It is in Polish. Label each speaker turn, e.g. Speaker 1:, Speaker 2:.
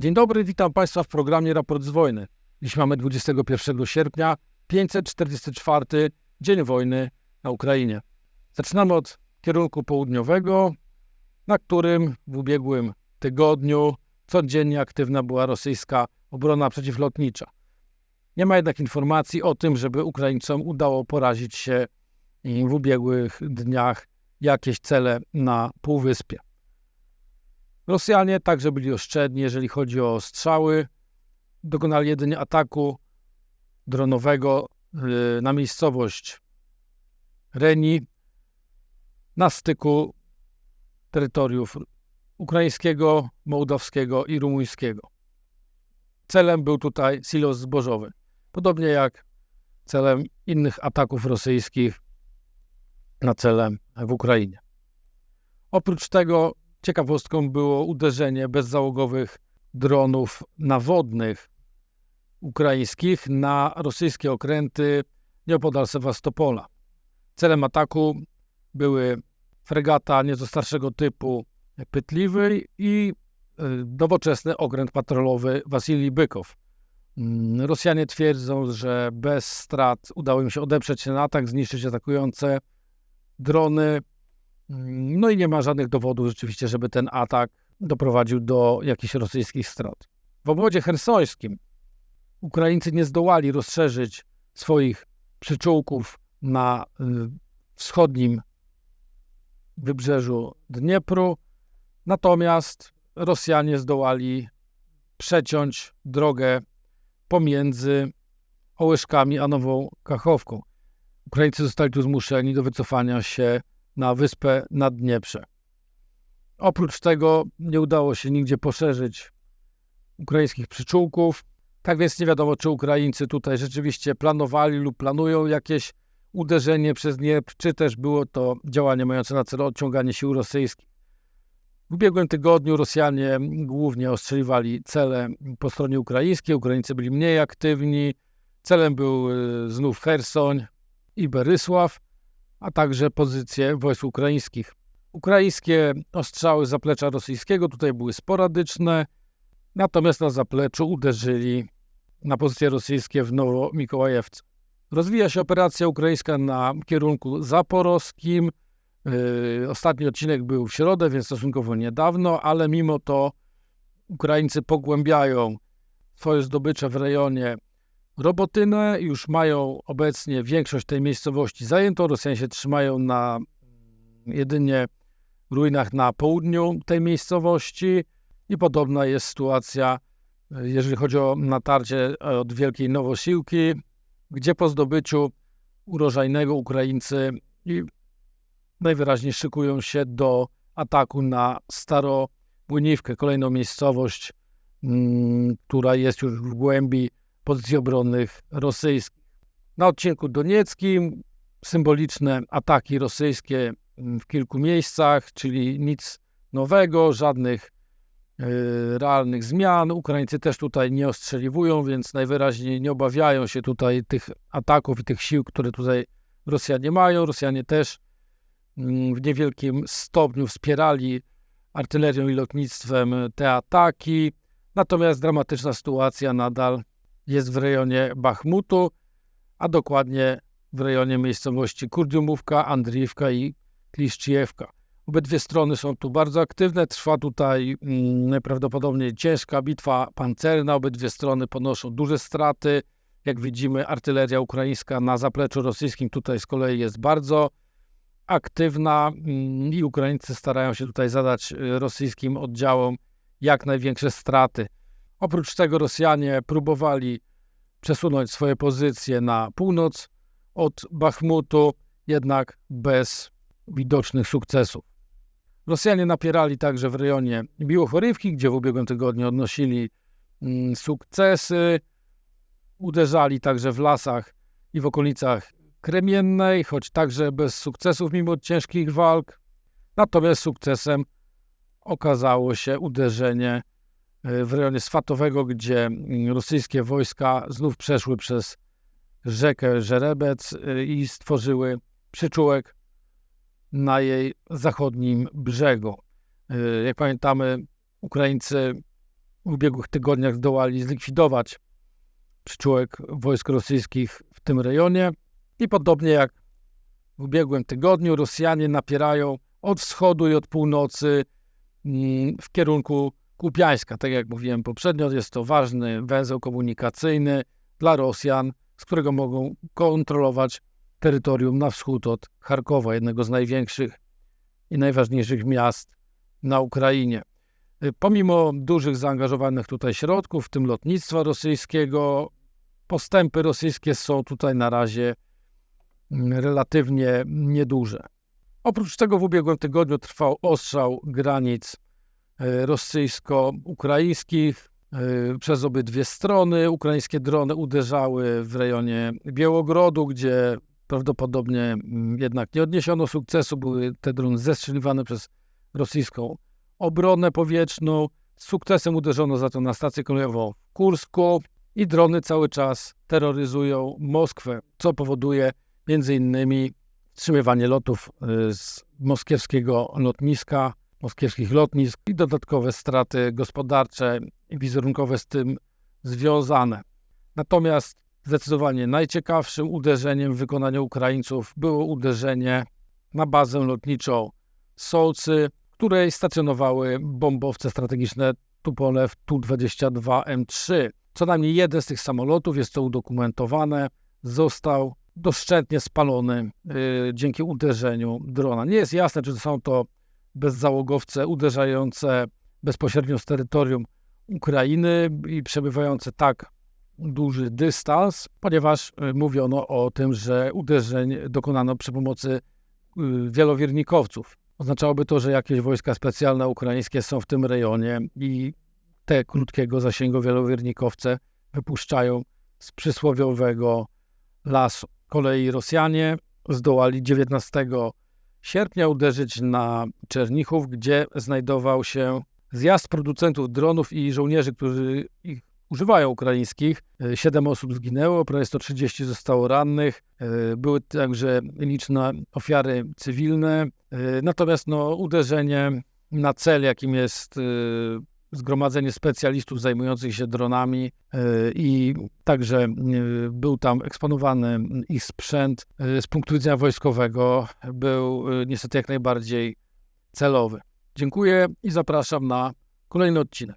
Speaker 1: Dzień dobry, witam Państwa w programie Raport z Wojny. Dziś mamy 21 sierpnia, 544 dzień wojny na Ukrainie. Zaczynamy od kierunku południowego, na którym w ubiegłym tygodniu codziennie aktywna była rosyjska obrona przeciwlotnicza. Nie ma jednak informacji o tym, żeby Ukraińcom udało porazić się w ubiegłych dniach jakieś cele na Półwyspie. Rosjanie także byli oszczędni, jeżeli chodzi o strzały. Dokonali jedynie ataku dronowego y, na miejscowość Reni na styku terytoriów ukraińskiego, mołdawskiego i rumuńskiego. Celem był tutaj silos zbożowy, podobnie jak celem innych ataków rosyjskich na cele w Ukrainie. Oprócz tego ciekawostką było uderzenie bezzałogowych dronów nawodnych ukraińskich na rosyjskie okręty nieopodal Sewastopola. Celem ataku były fregata nieco starszego typu Pytliwy i y, nowoczesny okręt patrolowy Wasilij Bykow. Mm, Rosjanie twierdzą, że bez strat udało im się odeprzeć ten atak, zniszczyć atakujące drony. Mm, No i nie ma żadnych dowodów rzeczywiście, żeby ten atak doprowadził do jakichś rosyjskich strat. W obwodzie hersońskim Ukraińcy nie zdołali rozszerzyć swoich przyczółków na y, wschodnim wybrzeżu Dniepru, natomiast Rosjanie zdołali przeciąć drogę pomiędzy Ołyszkami a Nową Kachowką. Ukraińcy zostali tu zmuszeni do wycofania się na wyspę nad Dnieprze. Oprócz tego nie udało się nigdzie poszerzyć ukraińskich przyczółków. Tak więc nie wiadomo, czy Ukraińcy tutaj rzeczywiście planowali lub planują jakieś uderzenie przez Dniepr, czy też było to działanie mające na celu odciąganie sił rosyjskich. W ubiegłym tygodniu Rosjanie głównie ostrzeliwali cele po stronie ukraińskiej, Ukraińcy byli mniej aktywni. Celem był y, znów Hersoń i Berysław, a także pozycje wojsk ukraińskich. Ukraińskie ostrzały zaplecza rosyjskiego tutaj były sporadyczne, natomiast na zapleczu uderzyli na pozycje rosyjskie w Nowo-Mikołajewcu. Rozwija się operacja ukraińska na kierunku zaporowskim. Yy, ostatni odcinek był w środę, więc stosunkowo niedawno, ale mimo to Ukraińcy pogłębiają swoje zdobycze w rejonie Robotynę. Już mają obecnie większość tej miejscowości zajętą. Rosjanie się trzymają na jedynie ruinach na południu tej miejscowości i podobna jest sytuacja, jeżeli chodzi o natarcie od Wielkiej Nowosiłki, gdzie po zdobyciu urożajnego Ukraińcy i najwyraźniej szykują się do ataku na Starobłyniwkę, kolejną miejscowość, mm, która jest już w głębi pozycji obronnych rosyjskich. Na odcinku donieckim symboliczne ataki rosyjskie mm, w kilku miejscach, czyli nic nowego, żadnych y, realnych zmian. Ukraińcy też tutaj nie ostrzeliwują, więc najwyraźniej nie obawiają się tutaj tych ataków i tych sił, które tutaj Rosjanie mają. Rosjanie też mm, w niewielkim stopniu wspierali artylerią i lotnictwem te ataki. Natomiast dramatyczna sytuacja nadal jest w rejonie Bachmutu, a dokładnie w rejonie miejscowości Kurdiumówka, Andriivka i Kliszczyjewka. Obydwie strony są tu bardzo aktywne. Trwa tutaj mm, najprawdopodobniej ciężka bitwa pancerna. Obydwie strony ponoszą duże straty. Jak widzimy, artyleria ukraińska na zapleczu rosyjskim tutaj z kolei jest bardzo aktywna mm, i Ukraińcy starają się tutaj zadać y, rosyjskim oddziałom jak największe straty. Oprócz tego Rosjanie próbowali przesunąć swoje pozycje na północ od Bachmutu, jednak bez widocznych sukcesów. Rosjanie napierali także w rejonie Biłochorywki, gdzie w ubiegłym tygodniu odnosili mm, sukcesy. Uderzali także w lasach i w okolicach Kremiennej, choć także bez sukcesów mimo ciężkich walk. Natomiast sukcesem okazało się uderzenie w rejonie Swatowego, gdzie mm, rosyjskie wojska znów przeszły przez rzekę Żerebec y, i stworzyły przyczółek na jej zachodnim brzegu. Y, Jak pamiętamy, Ukraińcy w ubiegłych tygodniach zdołali zlikwidować przyczółek wojsk rosyjskich w tym rejonie. I podobnie jak w ubiegłym tygodniu, Rosjanie napierają od wschodu i od północy mm, w kierunku Kupiańska. Tak jak mówiłem poprzednio, jest to ważny węzeł komunikacyjny dla Rosjan, z którego mogą kontrolować terytorium na wschód od Charkowa, jednego z największych i najważniejszych miast na Ukrainie. Pomimo dużych zaangażowanych tutaj środków, w tym lotnictwa rosyjskiego, postępy rosyjskie są tutaj na razie mm, relatywnie nieduże. Oprócz tego w ubiegłym tygodniu trwał ostrzał granic rosyjsko-ukraińskich y, przez obydwie strony. Ukraińskie drony uderzały w rejonie Białogrodu, gdzie prawdopodobnie mm, jednak nie odniesiono sukcesu. Były te drony zestrzeliwane przez rosyjską obronę powietrzną. Z sukcesem uderzono za to na stację kolejową w Kursku i drony cały czas terroryzują Moskwę, co powoduje między innymi wstrzymywanie lotów y, z moskiewskiego lotniska, moskiewskich lotnisk i dodatkowe straty gospodarcze i wizerunkowe z tym związane. Natomiast zdecydowanie najciekawszym uderzeniem w wykonaniu Ukraińców było uderzenie na bazę lotniczą Sołcy, w której stacjonowały bombowce strategiczne Tupolew Tu-22M3. Co najmniej jeden z tych samolotów, jest to udokumentowane, został doszczętnie spalony y, dzięki uderzeniu drona. Nie jest jasne, czy są to bezzałogowce uderzające bezpośrednio z terytorium Ukrainy i przebywające tak duży dystans, ponieważ y, mówiono o tym, że uderzeń dokonano przy pomocy y, wielowiernikowców. Oznaczałoby to, że jakieś wojska specjalne ukraińskie są w tym rejonie i te krótkiego zasięgu wielowiernikowce wypuszczają z przysłowiowego lasu. Kolei Rosjanie zdołali 19 sierpnia uderzyć na Czernichów, gdzie znajdował się zjazd producentów dronów i żołnierzy, którzy ich używają ukraińskich. Siedem osób zginęło, prawie 130 zostało rannych. E, Były także liczne ofiary cywilne. E, Natomiast no, uderzenie na cel, jakim jest e, zgromadzenie specjalistów zajmujących się dronami e, i także e, był tam eksponowany ich sprzęt e, z punktu widzenia wojskowego był niestety jak najbardziej celowy. Dziękuję i zapraszam na kolejny odcinek.